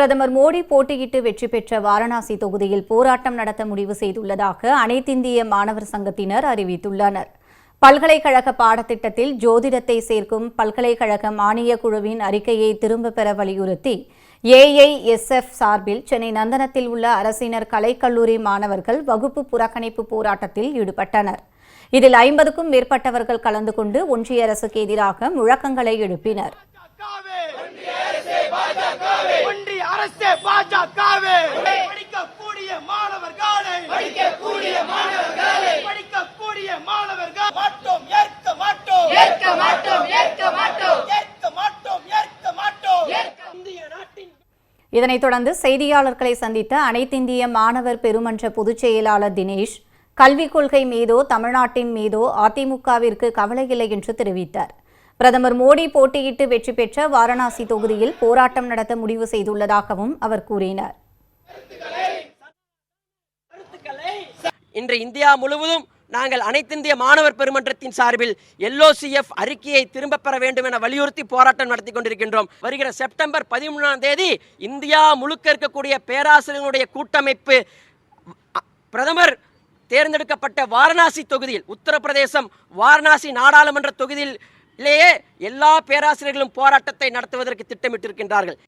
பிரதமர் மோடி போட்டியிட்டு வெற்றி பெற்ற வாரணாசி தொகுதியில் போராட்டம் நடத்த முடிவு செய்துள்ளதாக அனைத்திந்திய மாணவர் சங்கத்தினர் அறிவித்துள்ளனர். பல்கலைக்கழக பாடத்திட்டத்தில் ஜோதிடத்தை சேர்க்கும் பல்கலைக்கழக மானியக் குழுவின் அறிக்கையை திரும்பப் பெற வலியுறுத்தி ஏஐஎஸ்எஃப் சார்பில் சென்னை நந்தனத்தில் உள்ள அரசினர் கலைக்கல்லூரி மாணவர்கள் வகுப்பு புறக்கணிப்பு போராட்டத்தில் ஈடுபட்டனர். இதில் ஐம்பதுக்கும் மேற்பட்டவர்கள் கலந்து கொண்டு ஒன்றிய அரசுக்கு எதிராக முழக்கங்களை எழுப்பினர். பாஜகவே படிக்கக்கூடிய மாணவர்களை. படிக்கக்கூடிய மாணவர்களை. படிக்கக்கூடிய மாணவர்கள். மாட்டோம் ஏற்க மாட்டோம். ஏற்க மாட்டோம் ஏற்க மாட்டோம். ஏற்க மாட்டோம் ஏற்க மாட்டோம். இந்திய நாட்டின் இதனைத் தொடர்ந்து செய்தியாளர்களை சந்தித்த அனைத்திந்திய மாணவர் பெருமன்ற பொதுச் செயலாளர் தினேஷ் கல்விக் கொள்கை மீதோ தமிழ்நாட்டின் மீதோ அதிமுகவிற்கு கவலையில்லை என்று தெரிவித்தார். பிரதமர் மோடி போட்டியிட்டு வெற்றி பெற்ற வாரணாசி தொகுதியில் போராட்டம் நடத்த முடிவு செய்துள்ளதாகவும் அவர் கூறினார். இன்று இந்தியா முழுவதும் நாங்கள் அனைத்திந்திய மாணவர் பெருமன்றத்தின் சார்பில் எல்ஓசிஎஃப் அறிக்கையை திரும்பப் பெற வேண்டும் என வலியுறுத்தி போராட்டம் நடத்தி கொண்டிருக்கின்றோம். வருகிற செப்டம்பர் பதிமூணாம் தேதி இந்தியா முழுக்க இருக்கக்கூடிய பேராசிரியர்களுடைய கூட்டமைப்பு பிரதமர் தேர்ந்தெடுக்கப்பட்ட வாரணாசி தொகுதியில் உத்தரப்பிரதேசம் வாரணாசி நாடாளுமன்ற தொகுதியில் இல்லையே எல்லா பேராசிரியர்களும் போராட்டத்தை நடத்துவதற்கு திட்டமிட்டிருக்கின்றார்கள்.